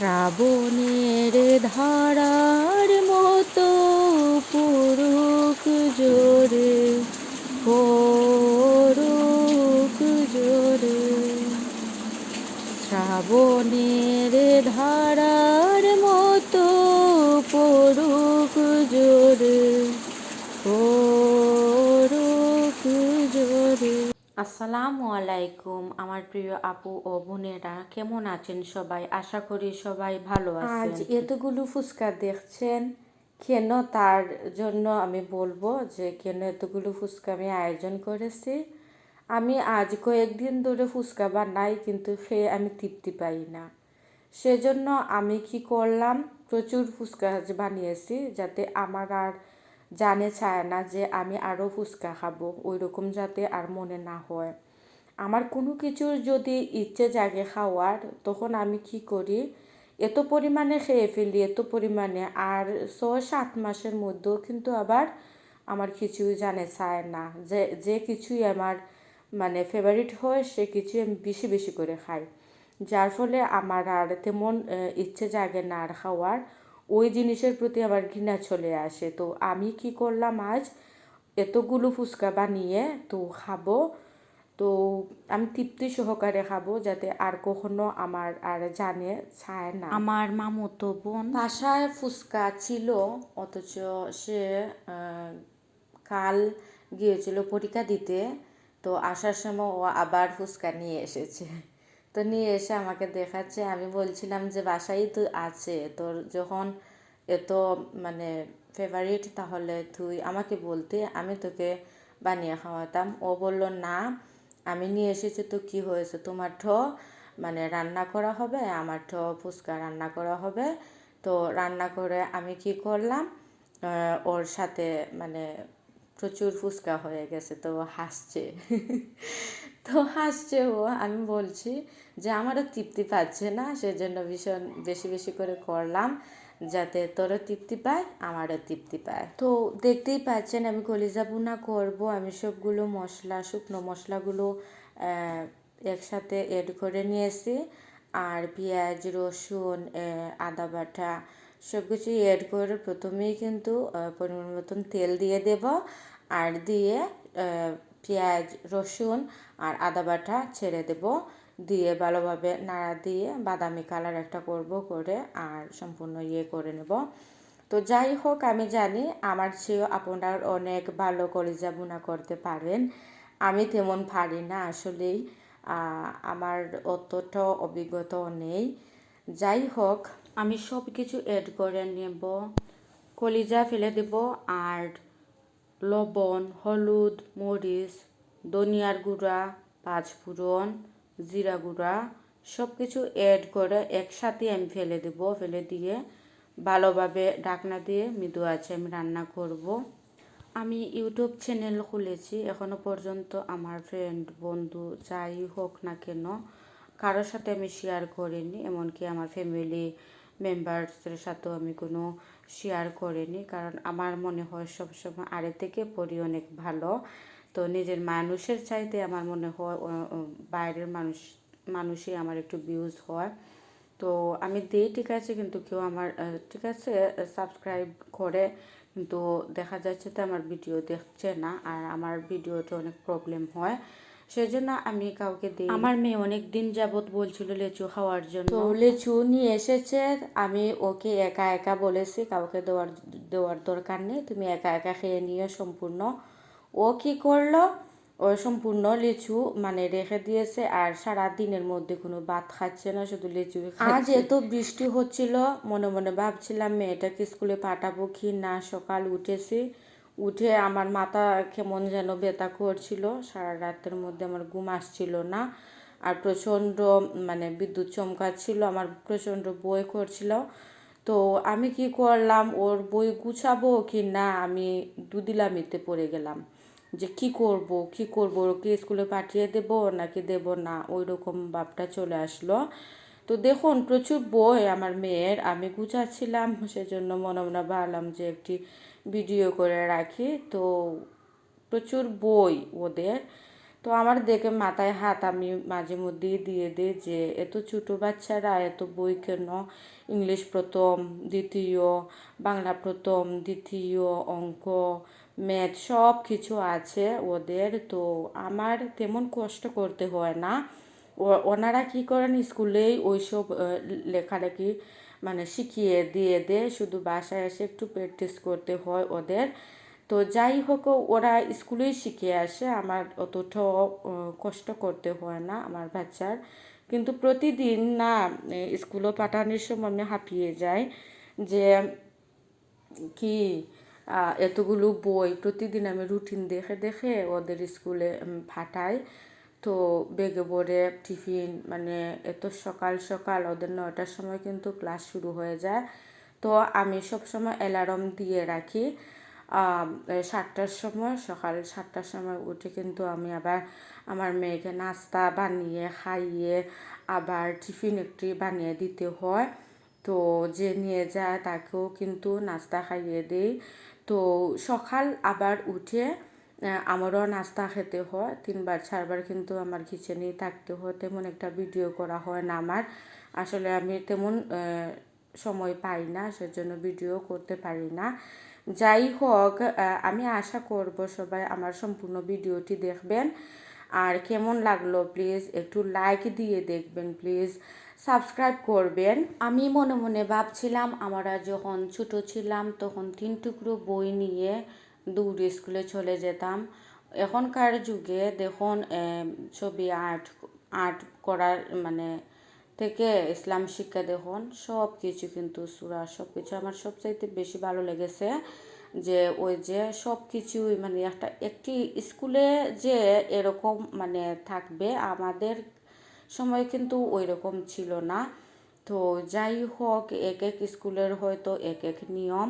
শ্রাবণের ধারার মতো পুরুক জোরে পড়ুক জোরে। শ্রাবণের ধারার মতো পড়ুক জোরে পড়ুক জোরে আসসালামু আলাইকুম আমার প্রিয় আপু ও বোনেরা কেমন আছেন সবাই? আশা করি সবাই ভালো আছেন। আজ এতগুলো ফুচকা দেখছেন কেন তার জন্য আমি বলব যে কেন এতগুলো ফুচকা আমি আয়োজন করেছি। আমি আজ কয়েকদিন ধরে ফুচকা বানাই কিন্তু সে আমি তৃপ্তি পাই না। সেজন্য আমি কি করলাম প্রচুর ফুচকা বানিয়েছি যাতে আমার আর জানে চায় না যে আমি আরও ফুচকা খাব ওই রকম যাতে আর মনে না হয়। আমার কোনো কিছুর যদি ইচ্ছে জাগে খাওয়ার, তখন আমি কি করি? এত পরিমাণে খেয়ে ফেলি, এত পরিমাণে। আর ছয়, সাত মাসের মধ্যেও কিন্তু আবার আমার কিছুই জানে চায় না। যে যে কিছুই আমার মানে ফেভারিট হয়, সে কিছুই আমি বেশি বেশি করে খাই। যার ফলে আমার আর তেমন ইচ্ছে জাগে না আর খাওয়ার। ওই জিনিসের প্রতি আমার ঘৃণা চলে আসে। তো আমি কি করলাম আজ? এতগুলো ফুচকা বানিয়ে তো খাব। তো আমি তৃপ্তি সহকারে খাব যাতে আর কখনো আমার আর জানে চায় না। আমার মামতো বোন বাসায় ফুচকা ছিল অথচ সে কাল গিয়েছিল পরীক্ষা দিতে। তো আসার সময় ও আবার ফুচকা নিয়ে এসেছে। তো নিয়ে এসে আমাকে দেখাচ্ছে। আমি বলছিলাম যে, বাসায় তো আছে। তোর যখন এত মানে ফেভারিট তাহলে তুই আমাকে বলতে, আমি তোকে বানিয়ে খাওয়াতাম। ও বলল, না, আমি নিয়ে এসেছি তো কি হয়েছে? তোমার ঠ মানে রান্না করা হবে, আমার ঠো ফুচকা রান্না করা হবে। তো রান্না করে আমি কি করলাম? ওর সাথে মানে প্রচুর ফুচকা হয়ে গেছে, তো হাসছে। তো হাসছে ও, আমি বলছি যে আমারও তৃপ্তি পাচ্ছে না, সেজন্য ভীষণ বেশি বেশি করে করলাম যাতে তোরও তৃপ্তি পায়, আমারও তৃপ্তি পায়। তো দেখতেই পাচ্ছেন আমি কলিজা বুনা করব, আমি সবগুলো মশলা, শুকনো মশলাগুলো একসাথে এড করে নিয়েছি। আর পেঁয়াজ, রসুন আদা বাটা সব কিছুই এড করে প্রথমেই কিন্তু পরিমাণ মতন তেল দিয়ে দেব। আর দিয়ে পেঁয়াজ, রসুন আর আদা বাটা ছেড়ে দেব। দিয়ে ভালোভাবে নাড়া দিয়ে বাদামি কালার একটা করব করে আর সম্পূর্ণ ইয়ে করে নেব। তো যাই হোক, আমি জানি আমার চেয়েও আপনার অনেক ভালো কলিজা বোনা করতে পারেন। আমি তেমন পারি না আসলেই আমার অতটা অভিজ্ঞতাও নেই। যাই হোক আমি সব কিছু অ্যাড করে নেব। কলিজা ফেলে দেব আর লবণ, হলুদ, মরিচ, ধনিয়ার গুঁড়া পাঁচফোড়ন জিরা গুঁড়া সব কিছু অ্যাড করে একসাথে আমি ফেলে দেব। ফেলে দিয়ে ভালোভাবে ঢাকনা দিয়ে মৃদু আছে আমি রান্না করব। আমি ইউটিউব চ্যানেল খুলেছি এখনও পর্যন্ত আমার ফ্রেন্ড বন্ধু, যাই হোক না কেন, কারোর সাথে আমি শেয়ার করিনি, এমনকি আমার ফ্যামিলি মেম্বার্সের সাথেও আমি কোনো শেয়ার করিনি। কারণ আমার মনে হয় সবসময় আরে থেকে পড়ি অনেক ভালো। তো নিজের মানুষের চাইতে আমার মনে হয় বাইরের মানুষ, মানুষই আমার একটু ভিউজ হয়। তো আমি দিই, ঠিক আছে, কিন্তু কেউ আমার ঠিক আছে সাবস্ক্রাইব করে, কিন্তু দেখা যাচ্ছে তো আমার ভিডিও দেখছে না, আর আমার ভিডিওতে অনেক প্রবলেম হয়। সেজন্য আমি কাউকে দিই আমার মেয়ে অনেক দিন যাবৎ বলছিল লেচু খাওয়ার জন্য। তো লেচু নিয়ে এসেছে আমি ওকে একা একা বলেছি কাউকে দেওয়ার দেওয়ার দরকার নেই তুমি একা একা খেয়ে নিয়ে সম্পূর্ণ। ও কি করল? ও সম্পূর্ণ লিচু মানে রেখে দিয়েছে আর সারা দিনের মধ্যে কোনো ভাত খাচ্ছে না শুধু লিচু আজ এত বৃষ্টি হচ্ছিল মনে মনে ভাবছিলাম মেয়েটাকে স্কুলে পাঠাবো কি না সকাল উঠেছি। উঠে আমার মাথা কেমন যেন ব্যথা করছিল। সারা রাতের মধ্যে আমার ঘুম আসছিল না। আর প্রচণ্ড মানে বিদ্যুৎ চমকাচ্ছিল, আমার প্রচণ্ড বই করছিল। তো আমি কি করলাম, ওর বই গুছাবো কি না, আমি দুদিলামিতে পড়ে গেলাম। যে কি করব কি করব, ওকে স্কুলে পাঠিয়ে দেব নাকি দেব না ওই রকম ভাবটা চলে আসলো। তো দেখুন, প্রচুর বই আমার মেয়ের, আমি গুছাচ্ছিলাম, সেজন্য মনে মনে ভাবলাম যে একটি ভিডিও করে রাখি। তো প্রচুর বই ওদের। তো আমার দেখে মাথায় হাত আমি মাঝে মধ্যেই দিয়ে দিই যে, এত ছোটো বাচ্চারা, এত বই কেন? ইংলিশ প্রথম, দ্বিতীয়, বাংলা প্রথম, দ্বিতীয় অঙ্ক, ম্যাথ সব কিছু আছে ওদের। তো আমার তেমন কষ্ট করতে হয় না। ওনারা কি করেন? স্কুলেই ওইসব লেখালেখি মানে শিখিয়ে দিয়ে দেয়। শুধু বাসায় এসে একটু প্র্যাকটিস করতে হয় ওদের। তো যাই হোক, ওরা স্কুলেই শিখে আসে। আমার অতটাও কষ্ট করতে হয় না আমার বাচ্চার। কিন্তু প্রতিদিন না স্কুলে পাঠানোর সময় আমি হাঁপিয়ে যাই যে, কি এতগুলো বই প্রতিদিন আমি রুটিন দেখে দেখে ওদের স্কুলে পাঠাই। তো বেগে ভরে টিফিন মানে এত সকাল সকাল, ওদের নয়টার সময় কিন্তু ক্লাস শুরু হয়ে যায়। তো আমি সব সময় অ্যালার্ম দিয়ে রাখি। সাতটার সময়, সকাল সাতটার সময় উঠে কিন্তু আমি আবার আমার মেয়েকে নাস্তা বানিয়ে, খাইয়ে আবার টিফিন একটি বানিয়ে দিতে হয়। তো যে নিয়ে যায় তাকেও কিন্তু নাস্তা খাইয়ে দিই। তো সকাল আবার উঠে আমারও নাস্তা খেতে হয়, তিনবার, চারবার কিন্তু আমার কিচেনেই থাকতে হয়, তেমন একটা ভিডিও করা হয় না আমার। আসলে আমি তেমন সময় পাই না, সেজন্য ভিডিও করতে পারি না। যাই হোক আমি আশা করব সবাই আমার সম্পূর্ণ ভিডিওটি দেখবেন। আর কেমন লাগল প্লিজ একটু লাইক দিয়ে দেখবেন প্লিজ সাবস্ক্রাইব করবেন। আমি মনে মনে ভাবছিলাম, আমরা যখন ছোট ছিলাম, তখন তিন টুকরো বই নিয়ে দৌড়ে স্কুলে চলে যেতাম। এখনকার যুগে দেখুন ছবি আর্ট আর্ট করার মানে থেকে ইসলাম শিক্ষা দেখুন সব কিছু কিন্তু সুরা সব কিছু আমার সবচাইতে বেশি ভালো লেগেছে যে ওই যে সব কিছুই মানে একটা, একটি স্কুলে যে এরকম মানে থাকবে আমাদের সময় কিন্তু ওই রকম ছিল না। তো যাই হোক, এক এক স্কুলের হয়তো এক এক নিয়ম।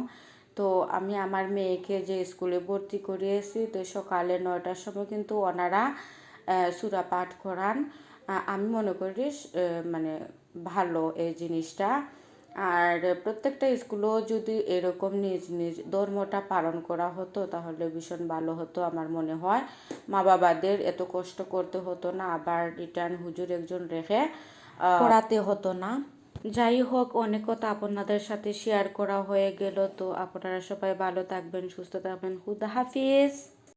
তো আমি আমার মেয়েকে যে স্কুলে ভর্তি করিয়েছি, তো সকালে নয়টার সময় কিন্তু ওনারা সূরা পাঠ করান। আমি মনে করি মানে ভালো এই জিনিসটা। আর প্রত্যেকটা স্কুলেও যদি এরকম নিজ নিজ ধর্মটা পালন করা হতো, তাহলে ভীষণ ভালো হতো আমার মনে হয়। মা বাবাদের এত কষ্ট করতে হতো না, আবার রিটার্ন হুজুর একজন রেখে পড়াতে হতো না। যাই হোক অনেক কথা আপনাদের সাথে শেয়ার করা হয়ে গেল। তো আপনারা সবাই ভালো থাকবেন, সুস্থ থাকবেন। হুদা হাফিজ।